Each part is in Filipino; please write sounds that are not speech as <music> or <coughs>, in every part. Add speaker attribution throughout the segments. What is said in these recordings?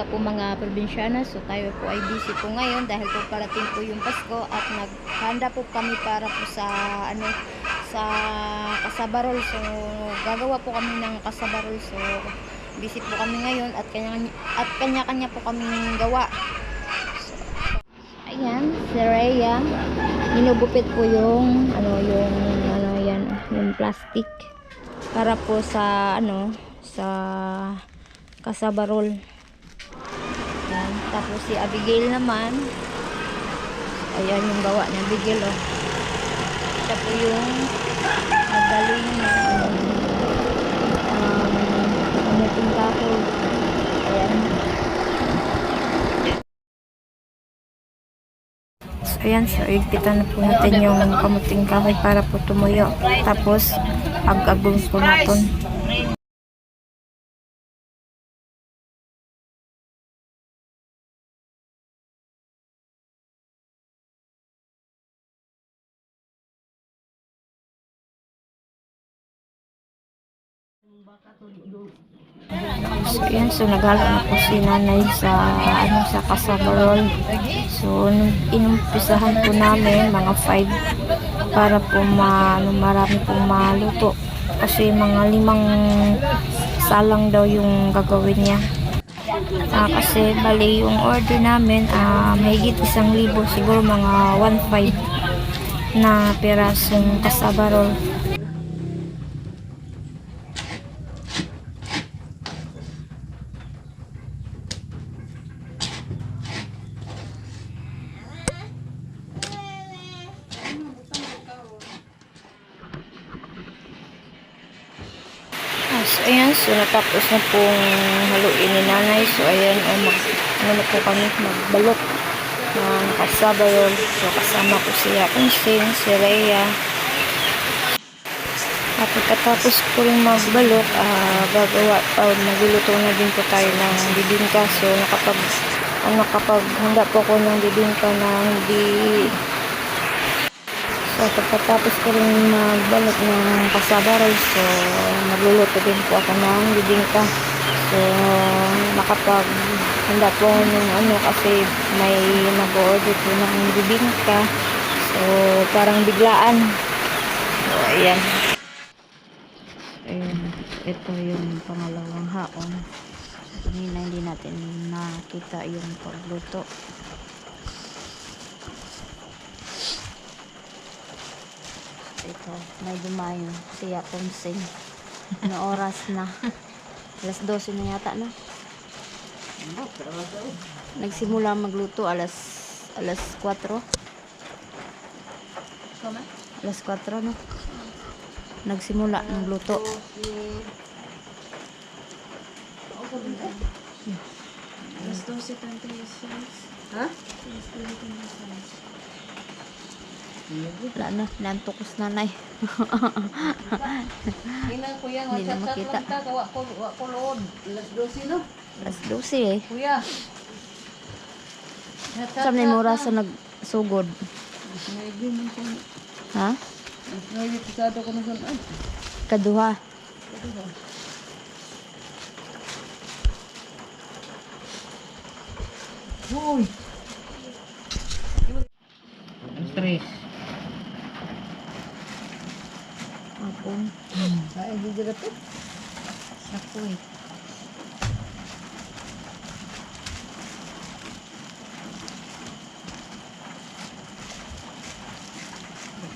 Speaker 1: umaga po mga probinsyana. So tayo po ay busy po ngayon dahil po parating po yung Pasko at naghanda po kami para po sa ano sa kasabarol. So gagawa po kami ng kasabarol. So busy po kami ngayon at kanya at kanya-kanya po kaming gawa. So, ayan, si Rhea. Ginugupit po yung ano yung ano yan, yung plastic para po sa ano sa kasabarol. Tapos si Abigail naman. Ayan yung gawa ni Abigail oh. Siya po yung magaling na um, umuting kahoy. Ayan. So, ayan, na po natin yung kamuting kahoy para po tumuyo. Tapos, ag-agong po natin. So, ayan, so naghalo na po si nanay sa, ano, sa kasabarol. So, inumpisahan po namin, mga 5, para po ma, ano, marami pong maluto. Kasi mga limang salang daw yung gagawin niya. Ah, kasi bali yung order namin, ah, mahigit isang libo, siguro mga 1.5 na pirasong kasabarol. Ah, So, ayan, so natapos na pong haluin ni nanay. So, ayan, oh, mag, ano na po kami, magbalot ng kasabayon. So, kasama ko si Apunsin, si Rhea. At pagkatapos ko rin magbalot, ah, gagawa, uh, magluluto na din po tayo ng bibingka. So, nakapag, ah, nakapaghanda po ko ng bibingka na hindi So, pagkatapos ko rin magbalot ng kasabaral, so, magluluto din po ako ng bibingka. So, nakapag handa po ng ano, kasi may nag-order po ng bibingka. So, parang biglaan. So, ayan. Ayan. Ito yung pangalawang haon. Kanina hindi natin nakita yung pagluto. Ito, may dumayo siya Ponsing. Ano oras na? Alas 12 na yata na. Nagsimula magluto alas alas 4. Alas 4 no. Nagsimula magluto.
Speaker 2: Alas 12.36.
Speaker 1: Ha? Wala na, nantukos nanay.
Speaker 2: Ilan <laughs> kuya,
Speaker 1: Hindi na makita.
Speaker 2: kawa ko, wa ko lood. Alas 12 no?
Speaker 1: Alas 12 eh.
Speaker 2: Kuya.
Speaker 1: Saan na
Speaker 2: ta.
Speaker 1: sa nagsugod?
Speaker 2: Man ko.
Speaker 1: Ha?
Speaker 2: Maybe pisado ko na sa ay.
Speaker 1: Kaduha.
Speaker 2: Uy. Stress.
Speaker 1: Apon.
Speaker 2: Ay, di dira to.
Speaker 1: Ako eh.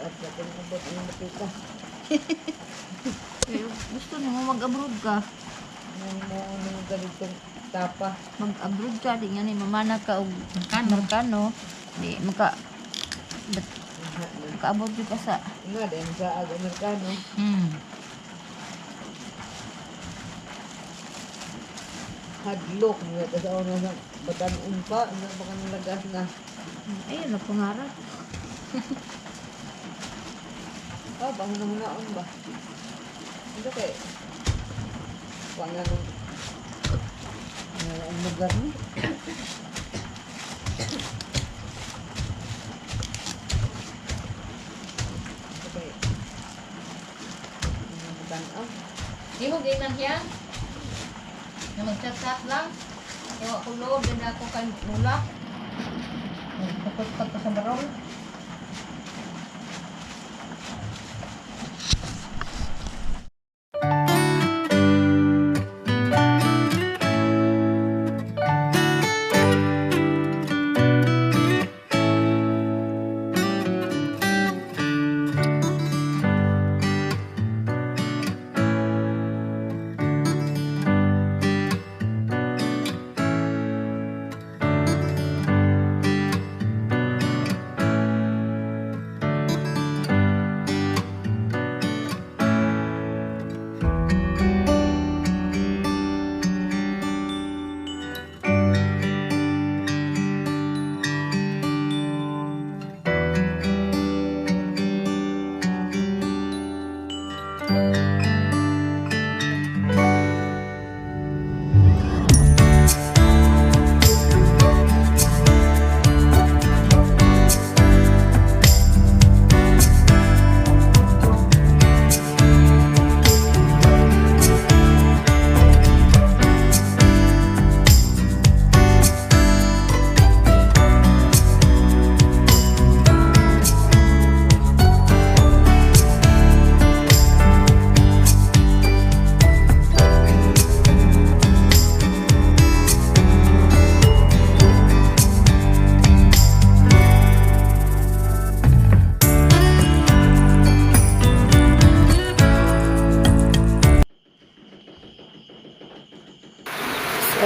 Speaker 2: At natin abot ang matika.
Speaker 1: Pero gusto mo mag-abroad ka.
Speaker 2: Nang mo ang tapa.
Speaker 1: Mag-abroad ka, di nga ni mamana ka og Markano. Di, maka, makaabot di ka sa,
Speaker 2: Nga, din sa Ag-Amerikano.
Speaker 1: hmm.
Speaker 2: Hadlok. Nga, kasi ako na sa batanon pa. Ano ba ka nalagas na?
Speaker 1: Ayun, <laughs> na pangarap.
Speaker 2: Ah, bang nahunaon ba? Ano kay? Wala. Wala ang lugar ni. <coughs> Ano kay? Ano tanaw?
Speaker 3: Di mo ginan yan? Na mag-chat-chat lang?
Speaker 1: Ewa ko lo, din ako kay mulak. Nagpapot pa sa barong.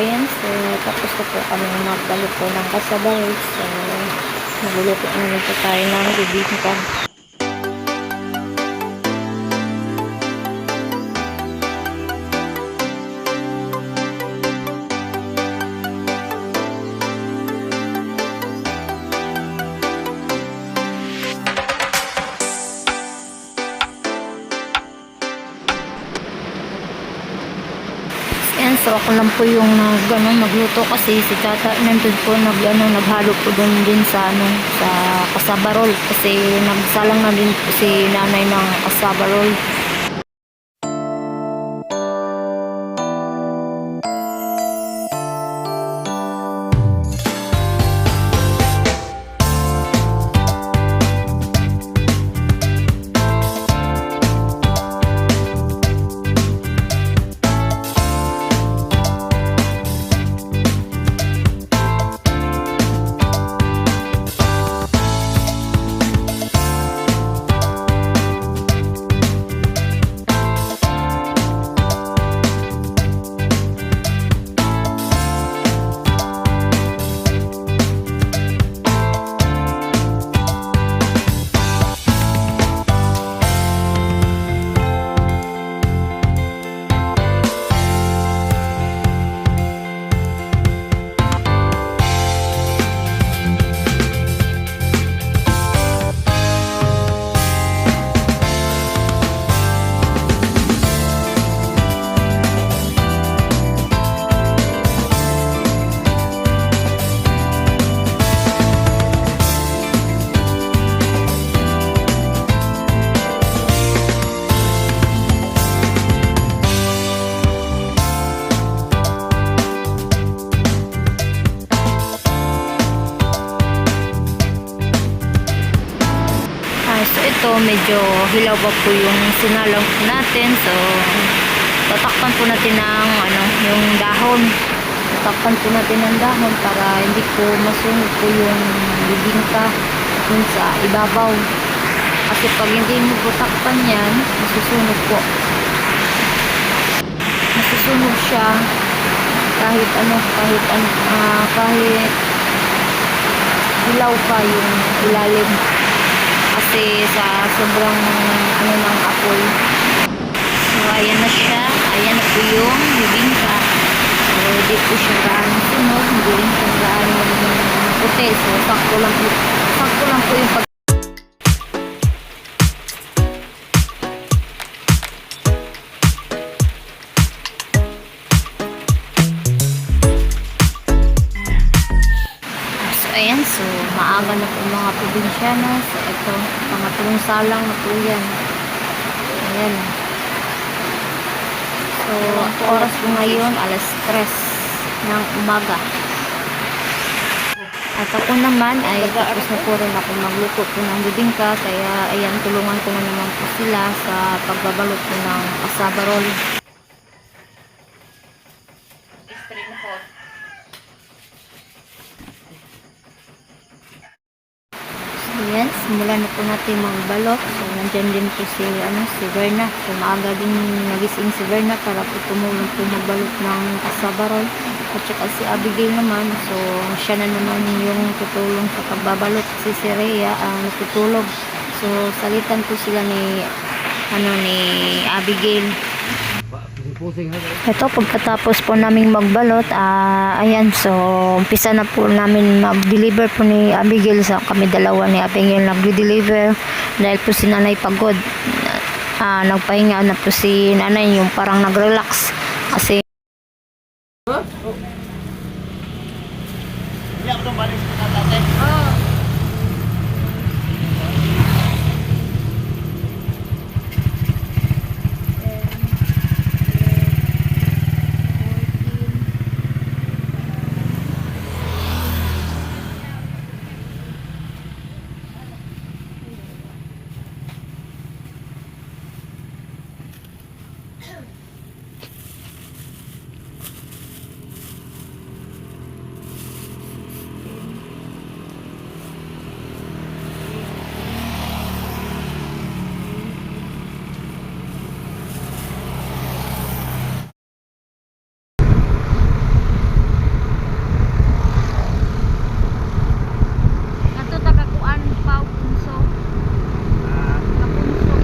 Speaker 1: Ayan. So, tapos na po kami magbalik po ng kasabay. So, nagluluto naman po tayo ng bibingka. So ako lang po yung nag, ano, nagluto kasi si tata nandun po nag, ano, naghalo po dun din sa, ano, sa kasabarol kasi nagsalang na din po si nanay ng kasabarol. Medyo hilaw pa po yung sinalang natin. So, tatakpan po natin ng ano, yung dahon. Tatakpan po natin ng dahon para hindi po masunog po yung bibingka dun sa ibabaw. Kasi pag hindi mo po takpan yan, masusunog po. Masusunog siya kahit ano, kahit ano, ah, kahit hilaw pa yung ilalim kasi sa sobrang ano ng apoy so ayan na siya. Ayan na po yung bibingka so hindi po siya gaano sunog. Hindi rin siya gaano puti. So sakto lang po. Sakto lang po yung pag oras po ngayon, alas 3. ng umaga. At ako naman ay tapos na po rin ako magluto po ng bibingka kaya ayan tulungan ko na naman po sila sa pagbabalot po ng asabarol. Spring So yan, simulan na po natin magbalot. So nandyan din po si, ano, si Verna. So maaga din nagising si Verna para po tumulong po magbalot ng asabarol. At saka si Abigail naman, so siya na naman yung tutulong sa pagbabalot. Si si Rhea ang natutulog. So salitan po sila ni, ano, ni Abigail. Ito, pagkatapos po namin magbalot, ah, ayan, so, umpisa na po namin mag-deliver po ni Abigail sa kami dalawa ni Abigail nag-deliver dahil po si nanay pagod. Ah, nagpahinga na po si nanay yung parang nag-relax kasi Ato takakuan pa punso. Kapunso.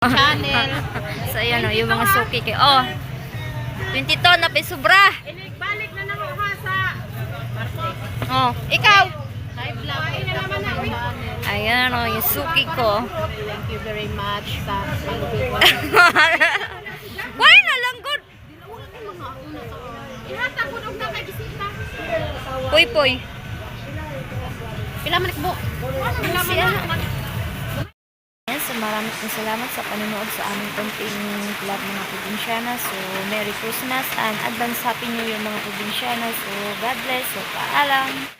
Speaker 1: Channel. so, ayan o, yung mga suki kay Oh, 22 na pa sobra.
Speaker 3: Balik na nang ha sa
Speaker 1: Oh, ikaw.
Speaker 3: live vlog.
Speaker 1: Ayan o, yung suki ko.
Speaker 3: Thank you very much sa ko. <laughs>
Speaker 1: Why na lang good?
Speaker 3: Ihata ko nung nakagisita.
Speaker 1: Puy, puy.
Speaker 3: Pila man ikbo. Pila man
Speaker 1: so maraming salamat sa panonood sa aming konting vlog mga probinsyana. So, Merry Christmas and advance Happy New Year mga probinsyana. So, God bless. So, paalam.